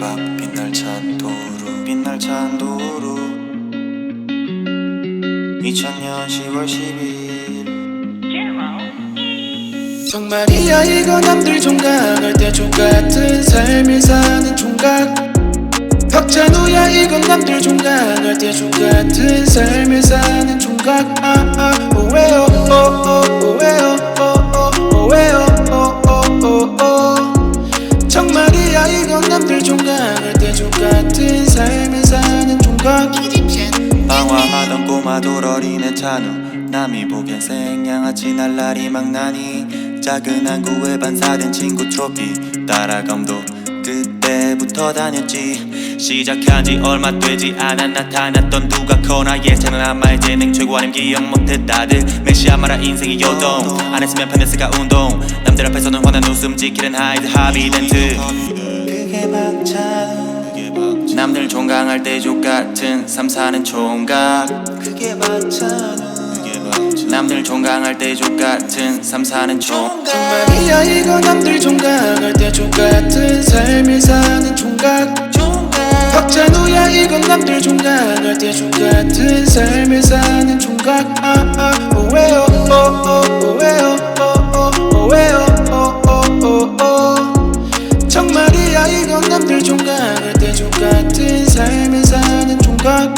앞 빛날 찬 도로 빛날 찬 도로. 2000년 10월 10일. 정말이야 이거 남들 종강할 때 족같은 삶을 사는 총각 박찬호야 이건 남들 종강할 때 족같은 삶을 사는 총각 아 아 총각 방황하던 꼬마 돌어리는 찬우. 남이 보기엔 생양아치 날라리 망나니. 작은 항구에 반사된 친구 트로피. 따라감도 그때부터 다녔지. 시작한 지 얼마 되지 않아 나타났던 누가 커나 예상은 아마의 재능 최고 아님 기억 못해 다들 메시아마라 인생이 요동. 안 했으면 페네스가 운동. 남들 앞에서는 환한 웃음 지키는 하이드 하비덴트. 그게 박찬우 남들 종강할 때 족같은 삶 사는 총각. 그게 맞잖아. 남들 종강할 때 족같은 삶 사는 총각. 정말이야 이거 남들 종강할 때 족같은 삶을 사는 총각. 박찬호야 이건 남들 종강할 때 족같은 삶을 사는 총각. 아 아 오웨오 오오 오웨오 오오 오웨오 오오 오오 정말이야 이건 남들 종강할 때 족같은 삶을 사는 총각.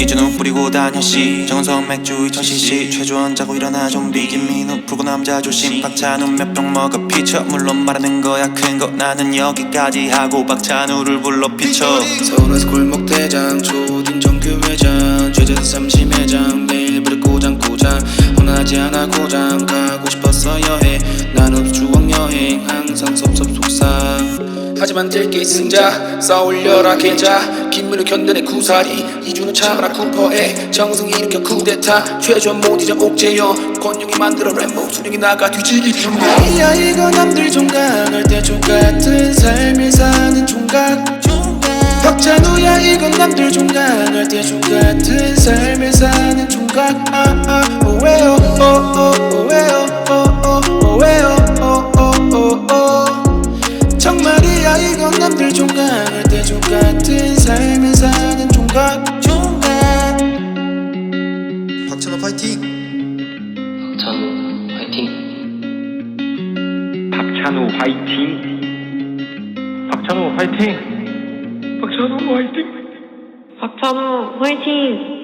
이준호 뿌리고 다녀씨. 정성 맥주 2000cc 최주원 자고 일어나 좀비. 김민우 붉은 남자 조심. 박찬우 몇 병 먹어 피쳐. 물론 말하는 거야 큰 거. 나는 여기까지 하고 박찬우를 불러 피쳐. 서울에서 골목 대장 초딩 정규 회장 죄제도 삼심회장 매일 부를 고장 고장. 원 하지 않아 고장 가고 싶었어 여행 나는 추억 여행 항상 섭섭 속상 하지만 될게 승자 싸울려라 계자 김민우 견뎌내 구사리. 이준호 참아라 쿠퍼에 정승이 일으켜 쿠데타. 최전 못 잊어 옥재여 권용이 만들어 램보. 수령이 나가 뒤지기 정말이야 이거 남들 종강할 때 족 같은 삶을 사는 총각. 박찬호야 이건 남들 종강할 때 족 같은 삶을 사는 총각. 아 아 오웨오 오오 남들 종강할 때 족같은 삶을 사는 총각 박찬호 파이팅! 박찬호 화이팅 박찬호 화이팅! 박찬호 화이팅! 박찬호 화이팅! 박찬호 화이팅!